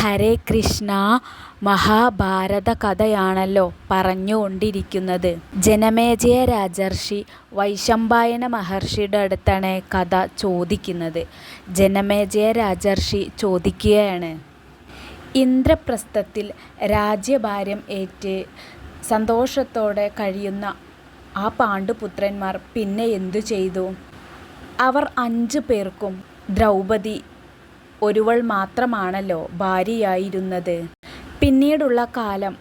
ഹരേ കൃഷ്ണ മഹാഭാരത കഥയാണല്ലോ പറഞ്ഞുകൊണ്ടിരിക്കുന്നത് ജനമേജയ രാജർഷി വൈശമ്പായന മഹർഷിയുടെ അടുത്താണ് കഥ ചോദിക്കുന്നത്. ജനമേജയ രാജർഷി ചോദിക്കുകയാണ്. ഇന്ദ്രപ്രസ്ഥത്തിൽ രാജ്യഭാരം ഏറ്റ് സന്തോഷത്തോടെ കഴിയുന്ന ആ പാണ്ഡുപുത്രന്മാർ പിന്നെ എന്തു ചെയ്തു? അവർ അഞ്ചു പേർക്കും ദ്രൗപദി ഒരുവൾ മാത്രമാണല്ലോ ഭാര്യയായിരുന്നത്. പിന്നീടുള്ള കാലം.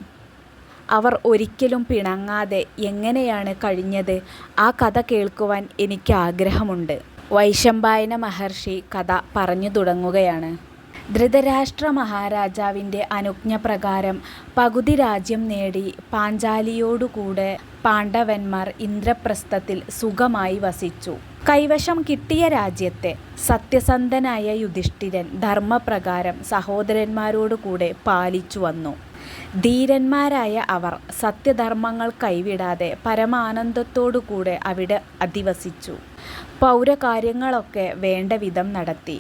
അവർ ഒരിക്കലും പിണങ്ങാതെ എങ്ങനെയാണ് കഴിഞ്ഞത്? ആ കഥ കേൾക്കുവാൻ എനിക്ക് ആഗ്രഹമുണ്ട്. വൈശമ്പായന മഹർഷി കഥ പറഞ്ഞു തുടങ്ങുകയാണ്. ധൃതരാഷ്ട്ര മഹാരാജാവിന്റെ അനുജ്ഞ പ്രകാരം പകുതി രാജ്യം നേടി പാഞ്ചാലിയോടുകൂടെ പാണ്ഡവന്മാർ ഇന്ദ്രപ്രസ്ഥത്തിൽ സുഖമായി വസിച്ചു. കൈവശം കിട്ടിയ രാജ്യത്തെ സത്യസന്ധനായ യുധിഷ്ഠിരൻ ധർമ്മപ്രകാരം സഹോദരന്മാരോടുകൂടെ പാലിച്ചു വന്നു. ധീരന്മാരായ അവർ സത്യധർമ്മങ്ങൾ കൈവിടാതെ പരമാനന്ദത്തോടുകൂടെ അവിടെ അധിവസിച്ചു. പൗരകാര്യങ്ങളൊക്കെ വേണ്ട വിധം നടത്തി.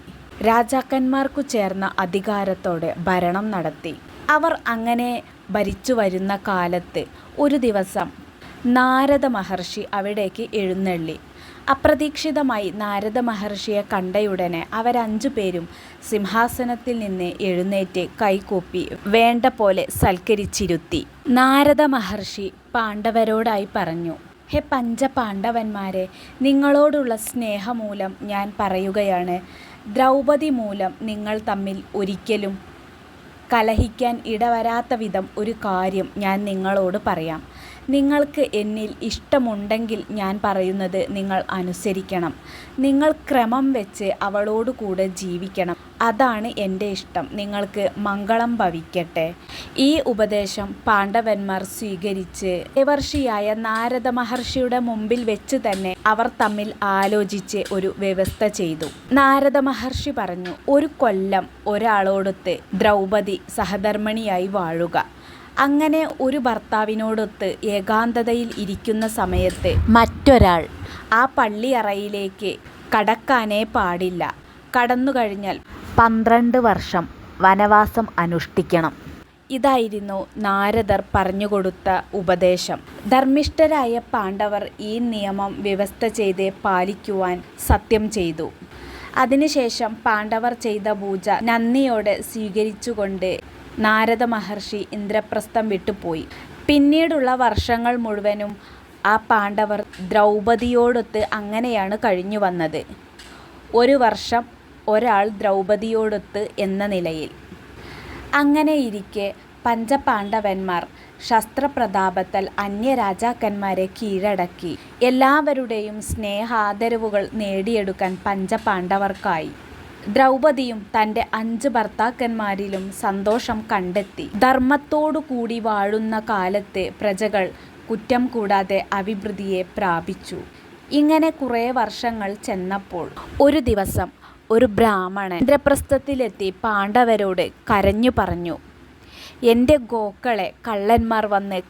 രാജാക്കന്മാർക്കു ചേർന്ന അധികാരത്തോടെ ഭരണം നടത്തി. അവർ അങ്ങനെ ഭരിച്ചു വരുന്ന കാലത്ത് ഒരു ദിവസം നാരദ മഹർഷി അവിടേക്ക് എഴുന്നള്ളി. അപ്രതീക്ഷിതമായി നാരദ മഹർഷിയെ കണ്ടയുടനെ അവരഞ്ചു പേരും സിംഹാസനത്തിൽ നിന്ന് എഴുന്നേറ്റ് കൈകൂപ്പി വേണ്ട പോലെ സൽക്കരിച്ചിരുത്തി. നാരദ മഹർഷി പാണ്ഡവരോടായി പറഞ്ഞു ഹേ പഞ്ചപാണ്ഡവന്മാരെ നിങ്ങളോടുള്ള സ്നേഹമൂലം ഞാൻ പറയുകയാണ്. ദ്രൗപദി മൂലം നിങ്ങൾ തമ്മിൽ ഒരിക്കലും കലഹിക്കാൻ ഇടവരാത്ത വിധം ഒരു കാര്യം ഞാൻ നിങ്ങളോട് പറയാം. നിങ്ങൾക്ക് എന്നിൽ ഇഷ്ടമുണ്ടെങ്കിൽ ഞാൻ പറയുന്നത് നിങ്ങൾ അനുസരിക്കണം. നിങ്ങൾ ക്രമം വെച്ച് അവളോട് കൂടെ ജീവിക്കണം. അതാണ് എന്റെ ഇഷ്ടം. നിങ്ങൾക്ക് മംഗളം ഭവിക്കട്ടെ. ഈ ഉപദേശം പാണ്ഡവന്മാർ സ്വീകരിച്ച് ദേവർഷിയായ നാരദ മഹർഷിയുടെ മുമ്പിൽ വെച്ച് തന്നെ അവർ തമ്മിൽ ആലോചിച്ച് ഒരു വ്യവസ്ഥ ചെയ്തു. നാരദ മഹർഷി പറഞ്ഞു ഒരു കൊല്ലം ഒരാളോടൊത്ത് ദ്രൗപദി സഹധർമ്മിണിയായി വാഴുക. അങ്ങനെ ഒരു ഭർത്താവിനോടൊത്ത് ഏകാന്തതയിൽ ഇരിക്കുന്ന സമയത്ത് മറ്റൊരാൾ ആ പള്ളിയറയിലേക്ക് കടക്കാനേ പാടില്ല. കടന്നു കഴിഞ്ഞാൽ പന്ത്രണ്ട് വർഷം വനവാസം അനുഷ്ഠിക്കണം. ഇതായിരുന്നു നാരദർ പറഞ്ഞുകൊടുത്ത ഉപദേശം. ധർമ്മിഷ്ഠരായ പാണ്ഡവർ ഈ നിയമം വ്യവസ്ഥ ചെയ്ത് പാലിക്കുവാൻ സത്യം ചെയ്തു. അതിനുശേഷം പാണ്ഡവർ ചെയ്ത പൂജ നന്ദിയോടെ സ്വീകരിച്ചുകൊണ്ട് നാരദ മഹർഷി ഇന്ദ്രപ്രസ്ഥം വിട്ടുപോയി. പിന്നീടുള്ള വർഷങ്ങൾ മുഴുവനും ആ പാണ്ഡവർ ദ്രൗപദിയോടൊത്ത് അങ്ങനെയാണ് കഴിഞ്ഞു വന്നത് ഒരു വർഷം ഒരാൾ ദ്രൗപദിയോടൊത്ത് എന്ന നിലയിൽ. അങ്ങനെ അങ്ങനെയിരിക്കെ പഞ്ചപാണ്ഡവന്മാർ ശസ്ത്രപ്രതാപത്താൽ അന്യരാജാക്കന്മാരെ കീഴടക്കി. എല്ലാവരുടെയും സ്നേഹാദരവുകൾ നേടിയെടുക്കാൻ പഞ്ചപാണ്ഡവർക്കായി. ദ്രൗപദിയും തന്റെ അഞ്ച് ഭർത്താക്കന്മാരിലും സന്തോഷം കണ്ടെത്തി. ധർമ്മത്തോടു കൂടി വാഴുന്ന കാലത്തെ പ്രജകൾ കുറ്റം കൂടാതെ അഭിവൃദ്ധിയെ പ്രാപിച്ചു. ഇങ്ങനെ കുറേ വർഷങ്ങൾ ചെന്നപ്പോൾ ഒരു ദിവസം ഒരു ബ്രാഹ്മണൻ ഇന്ദ്രപ്രസ്ഥത്തിലെത്തി പാണ്ഡവരോട് കരഞ്ഞു പറഞ്ഞു എന്റെ ഗോക്കളെ കള്ളന്മാർ വന്ന്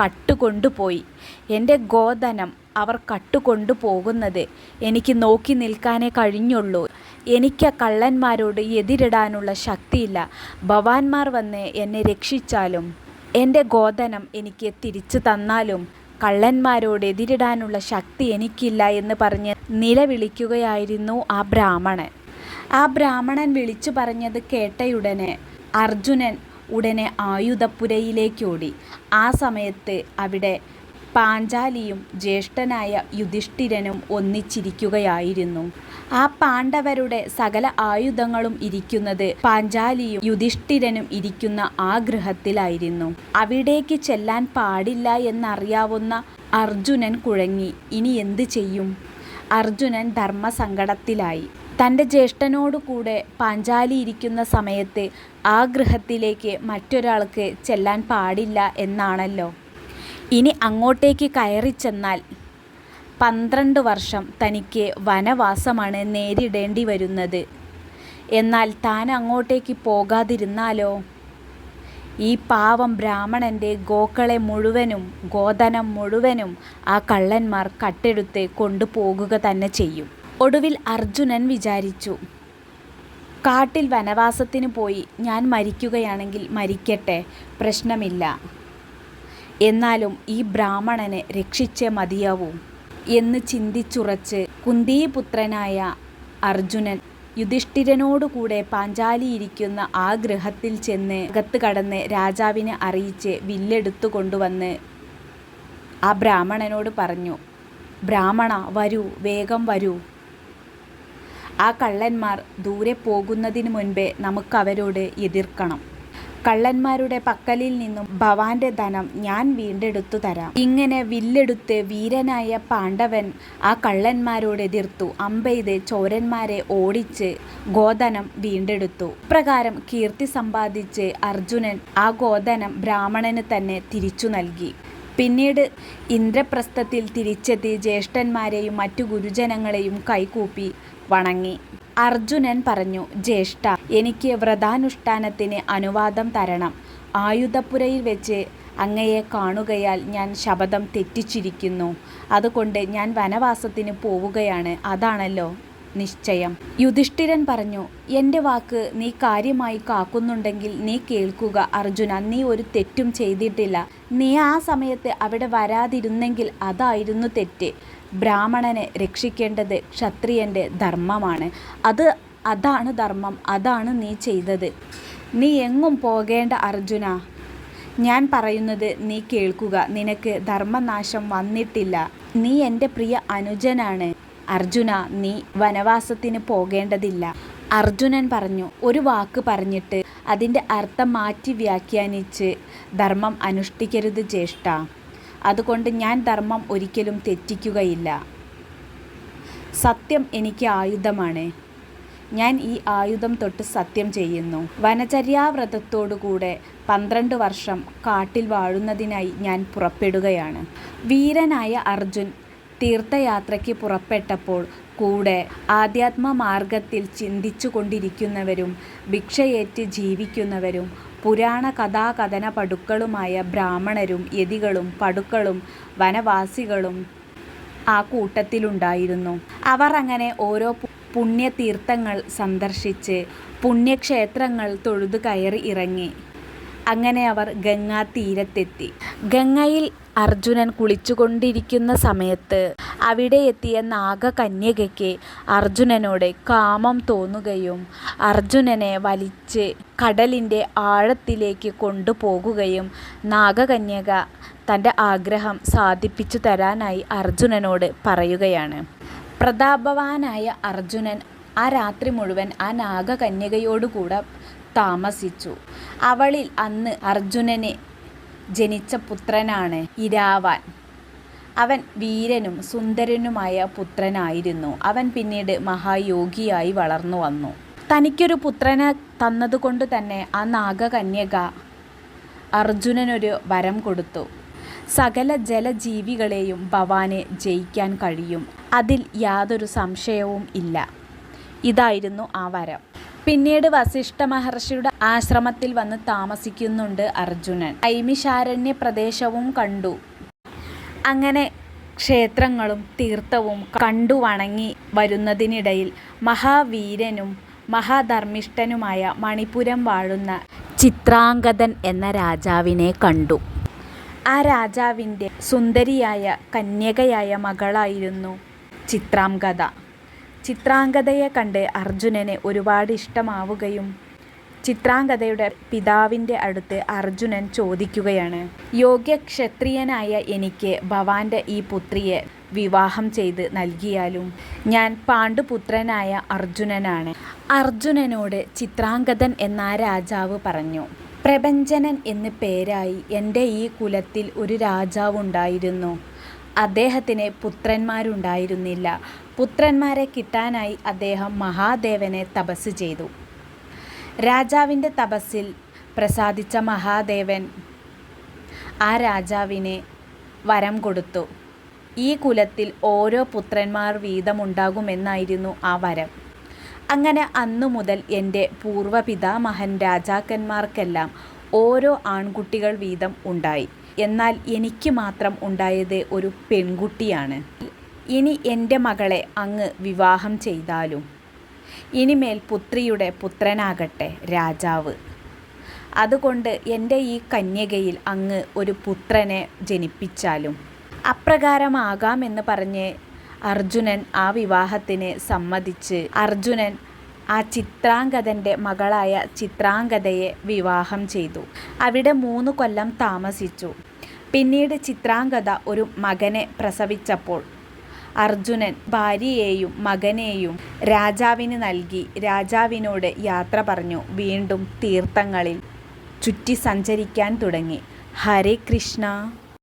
കട്ടുകൊണ്ടുപോയി. എന്റെ ഗോധനം അവർ കട്ടുകൊണ്ടു പോകുന്നത് എനിക്ക് നോക്കി നിൽക്കാനേ കഴിഞ്ഞുള്ളൂ. എനിക്ക് കള്ളന്മാരോട് എതിരിടാനുള്ള ശക്തിയില്ല. ഭവാന്മാർ വന്ന് എന്നെ രക്ഷിച്ചാലും എന്റെ ഗോതനം എനിക്ക് തിരിച്ചു തന്നാലും കള്ളന്മാരോട് എതിരിടാനുള്ള ശക്തി എനിക്കില്ല എന്ന് പറഞ്ഞ് നിലവിളിക്കുകയായിരുന്നു ആ ബ്രാഹ്മണൻ. ആ ബ്രാഹ്മണൻ വിളിച്ചു പറഞ്ഞത് കേട്ടയുടനെ അർജുനൻ ഉടനെ ആയുധപ്പുരയിലേക്കോടി ആ സമയത്ത് അവിടെ പാഞ്ചാലിയും ജ്യേഷ്ഠനായ യുധിഷ്ഠിരനും ഒന്നിച്ചിരിക്കുകയായിരുന്നു. ആ പാണ്ഡവരുടെ സകല ആയുധങ്ങളും ഇരിക്കുന്നത് പാഞ്ചാലിയും യുധിഷ്ഠിരനും ഇരിക്കുന്ന ആ ഗൃഹത്തിലായിരുന്നു. അവിടേക്ക് ചെല്ലാൻ പാടില്ല എന്നറിയാവുന്ന അർജുനൻ കുഴങ്ങി ഇനി എന്ത് ചെയ്യും? അർജുനൻ ധർമ്മസങ്കടത്തിലായി. തന്റെ ജ്യേഷ്ഠനോടുകൂടെ പാഞ്ചാലി ഇരിക്കുന്ന സമയത്ത് ആ ഗൃഹത്തിലേക്ക് മറ്റൊരാൾക്ക് ചെല്ലാൻ പാടില്ല എന്നാണല്ലോ. ഇനി അങ്ങോട്ടേക്ക് കയറി ചെന്നാൽ പന്ത്രണ്ട് വർഷം തനിക്ക് വനവാസമാണ് നേരിടേണ്ടി വരുന്നത്. എന്നാൽ താൻ അങ്ങോട്ടേക്ക് പോകാതിരുന്നാലോ? ഈ പാവം ബ്രാഹ്മണന്റെ ഗോക്കളെ മുഴുവനും ഗോധനം മുഴുവനും ആ കള്ളന്മാർ കട്ടെടുത്ത് കൊണ്ടുപോകുക തന്നെ ചെയ്യും. ഒടുവിൽ അർജുനൻ വിചാരിച്ചു കാട്ടിൽ വനവാസത്തിന് പോയി ഞാൻ മരിക്കുകയാണെങ്കിൽ മരിക്കട്ടെ പ്രശ്നമില്ല. എന്നാലും ഈ ബ്രാഹ്മണനെ രക്ഷിച്ചേ മതിയാവൂ എന്ന് ചിന്തിച്ചുറച്ച് കുന്തിപുത്രനായ അർജുനൻ യുധിഷ്ഠിരനോടുകൂടെ പാഞ്ചാലിയിരിക്കുന്ന ആ ഗൃഹത്തിൽ ചെന്ന് അകത്ത് കടന്ന് രാജാവിനെ അറിയിച്ച് വില്ലെടുത്തു കൊണ്ടുവന്ന് ആ ബ്രാഹ്മണനോട് പറഞ്ഞു ബ്രാഹ്മണ വരൂ വേഗം വരൂ. ആ കള്ളന്മാർ ദൂരെ പോകുന്നതിന് മുൻപേ നമുക്കവരോട് എതിർക്കണം. കള്ളന്മാരുടെ പക്കലിൽ നിന്നും ഭവാന്റെ ധനം ഞാൻ വീണ്ടെടുത്തു തരാം. ഇങ്ങനെ വില്ലെടുത്ത് വീരനായ പാണ്ഡവൻ ആ കള്ളന്മാരോട് എതിർത്തു. അമ്പെയ്ത് ചോരന്മാരെ ഓടിച്ച് ഗോധനം വീണ്ടെടുത്തു. പ്രകാരം കീർത്തി സമ്പാദിച്ച് അർജുനൻ ആ ഗോധനം ബ്രാഹ്മണന് തന്നെ തിരിച്ചു നൽകി. പിന്നീട് ഇന്ദ്രപ്രസ്ഥത്തിൽ തിരിച്ചെത്തി ജ്യേഷ്ഠന്മാരെയും മറ്റു ഗുരുജനങ്ങളെയും കൈകൂപ്പി വണങ്ങി. അർജുനൻ പറഞ്ഞു ജ്യേഷ്ഠ എനിക്ക് വ്രതാനുഷ്ഠാനത്തിന് അനുവാദം തരണം. ആയുധപ്പുരയിൽ വെച്ച് അങ്ങയെ കാണുകയാൽ ഞാൻ ശബദം തെറ്റിച്ചിരിക്കുന്നു. അതുകൊണ്ട് ഞാൻ വനവാസത്തിന് പോവുകയാണ്. അതാണല്ലോ നിശ്ചയം. യുധിഷ്ഠിരൻ പറഞ്ഞു എന്റെ വാക്ക് നീ കാര്യമായി കാക്കുന്നുണ്ടെങ്കിൽ നീ കേൾക്കുക അർജുന. നീ ഒരു തെറ്റും ചെയ്തിട്ടില്ല. നീ ആ സമയത്ത് അവിടെ വരാതിരുന്നെങ്കിൽ അതായിരുന്നു തെറ്റ്. ബ്രാഹ്മണനെ രക്ഷിക്കേണ്ടത് ക്ഷത്രിയന്റെ ധർമ്മമാണ്. അത് അതാണ് ധർമ്മം അതാണ് നീ ചെയ്തത്. നീ എങ്ങും പോകേണ്ട അർജുന ഞാൻ പറയുന്നത് നീ കേൾക്കുക. നിനക്ക് ധർമ്മനാശം വന്നിട്ടില്ല. നീ എന്റെ പ്രിയ അനുജനാണ്. അർജുന നീ വനവാസത്തിന് പോകേണ്ടതില്ല. അർജുനൻ പറഞ്ഞു ഒരു വാക്ക് പറഞ്ഞിട്ട് അതിന്റെ അർത്ഥം മാറ്റി വ്യാഖ്യാനിച്ച് ധർമ്മം അനുഷ്ഠിക്കരുത് ജ്യേഷ്ഠ. അതുകൊണ്ട് ഞാൻ ധർമ്മം ഒരിക്കലും തെറ്റിക്കുകയില്ല. സത്യം എനിക്ക് ആയുധമാണ്. ഞാൻ ഈ ആയുധം തൊട്ട് സത്യം ചെയ്യുന്നു. വനചര്യാവ്രതത്തോടുകൂടെ പന്ത്രണ്ട് വർഷം കാട്ടിൽ വാഴുന്നതിനായി ഞാൻ പുറപ്പെടുകയാണ്. വീരനായ അർജുൻ തീർത്ഥയാത്രയ്ക്ക് പുറപ്പെട്ടപ്പോൾ കൂടെ ആധ്യാത്മ മാർഗത്തിൽ ചിന്തിച്ചു കൊണ്ടിരിക്കുന്നവരും ഭിക്ഷയേറ്റ് ജീവിക്കുന്നവരും പുരാണ കഥാകഥന പടുക്കളുമായ ബ്രാഹ്മണരും യതികളും പടുക്കളും വനവാസികളും ആ കൂട്ടത്തിലുണ്ടായിരുന്നു. അവർ അങ്ങനെ ഓരോ പുണ്യതീർത്ഥങ്ങൾ സന്ദർശിച്ച് പുണ്യക്ഷേത്രങ്ങൾ തൊഴുതു കയറി ഇറങ്ങി. അങ്ങനെ അവർ ഗംഗാ തീരത്തെത്തി ഗംഗയിൽ അർജുനൻ കുളിച്ചുകൊണ്ടിരിക്കുന്ന സമയത്ത് അവിടെ എത്തിയ നാഗകന്യകയ്ക്ക് അർജുനനോട് കാമം തോന്നുകയും അർജുനനെ വലിച്ച് കടലിന്റെ ആഴത്തിലേക്ക് കൊണ്ടുപോകുകയും നാഗകന്യക തന്റെ ആഗ്രഹം സാധിപ്പിച്ചു തരാനായി അർജുനനോട് പറയുകയാണ്. പ്രതാപവാനായ അർജുനൻ ആ രാത്രി മുഴുവൻ ആ നാഗകന്യകയോടുകൂടെ താമസിച്ചു. അവളിൽ അന്ന് അർജുനന് ജനിച്ച പുത്രനാണ് ഇരാവാൻ. അവൻ വീരനും സുന്ദരനുമായ പുത്രനായിരുന്നു. അവൻ പിന്നീട് മഹായോഗിയായി വളർന്നു വന്നു. തനിക്കൊരു പുത്രനെ തന്നതുകൊണ്ട് തന്നെ ആ നാഗകന്യക അർജുനനൊരു വരം കൊടുത്തു. സകല ജലജീവികളെയും ഭവാനെ ജയിക്കാൻ കഴിയും. അതിൽ യാതൊരു സംശയവും ഇല്ല. ഇതായിരുന്നു ആ വരം. പിന്നീട് വസിഷ്ഠ മഹർഷിയുടെ ആശ്രമത്തിൽ വന്ന് താമസിക്കുന്നുണ്ട് അർജുനൻ. ഐമിശാരണ്യ പ്രദേശവും കണ്ടു. അങ്ങനെ ക്ഷേത്രങ്ങളും തീർത്ഥവും കണ്ടു വണങ്ങി വരുന്നതിനിടയിൽ മഹാവീരനും മഹാധർമ്മിഷ്ഠനുമായ മണിപുരം വാഴുന്ന ചിത്രാംഗതൻ എന്ന രാജാവിനെ കണ്ടു. ആ രാജാവിന്റെ സുന്ദരിയായ കന്യകയായ മകളായിരുന്നു ചിത്രാംഗത ചിത്രാംഗതയെ കണ്ട് അർജുനന് ഒരുപാട് ഇഷ്ടമാവുകയും ചിത്രാംഗതയുടെ പിതാവിന്റെ അടുത്ത് അർജുനൻ ചോദിക്കുകയാണ് യോഗ്യ ക്ഷത്രിയനായ എനിക്ക് ഭവാന്റെ ഈ പുത്രിയെ വിവാഹം ചെയ്ത് നൽകിയാലും ഞാൻ പാണ്ഡുപുത്രനായ അർജുനനാണ് അർജുനനോട് ചിത്രാംഗതൻ എന്ന രാജാവ് പറഞ്ഞു പ്രപഞ്ചനൻ എന്ന് പേരായി എന്റെ ഈ കുലത്തിൽ ഒരു രാജാവുണ്ടായിരുന്നു. അദ്ദേഹത്തിന് പുത്രന്മാരുണ്ടായിരുന്നില്ല. പുത്രന്മാരെ കിട്ടാനായി അദ്ദേഹം മഹാദേവനെ തപസ് ചെയ്തു. രാജാവിന്റെ തപസ്സിൽ പ്രസാദിച്ച മഹാദേവൻ ആ രാജാവിനെ വരം കൊടുത്തു. ഈ കുലത്തിൽ ഓരോ പുത്രന്മാർ വീതമുണ്ടാകുമെന്നായിരുന്നു ആ വരം. അങ്ങനെ അന്നു മുതൽ എന്റെ പൂർവപിതാമഹൻ രാജാക്കന്മാർക്കെല്ലാം ഓരോ ആൺകുട്ടികൾ വീതം ഉണ്ടായി. എന്നാൽ എനിക്ക് മാത്രം ഉണ്ടായത് ഒരു പെൺകുട്ടിയാണ്. ഇനി എന്റെ മകളെ അങ്ങ് വിവാഹം ചെയ്താലും. ഇനിമേൽ പുത്രിയുടെ പുത്രനാകട്ടെ രാജാവ്. അതുകൊണ്ട് എന്റെ ഈ കന്യകയിൽ അങ്ങ് ഒരു പുത്രനെ ജനിപ്പിച്ചാലും. അപ്രകാരമാകാമെന്ന് പറഞ്ഞ് അർജുനൻ ആ വിവാഹത്തിന് സമ്മതിച്ച് അർജുനൻ ആ ചിത്രാംഗതന്റെ മകളായ ചിത്രാംഗതയെ വിവാഹം ചെയ്തു. അവിടെ മൂന്ന് കൊല്ലം താമസിച്ചു. പിന്നീട് ചിത്രാംഗത ഒരു മകനെ പ്രസവിച്ചപ്പോൾ അർജുനൻ ഭാര്യയെയും മകനെയും രാജാവിന് നൽകി രാജാവിനോട് യാത്ര പറഞ്ഞു വീണ്ടും തീർത്ഥങ്ങളിൽ ചുറ്റി സഞ്ചരിക്കാൻ തുടങ്ങി. ഹരേ കൃഷ്ണ.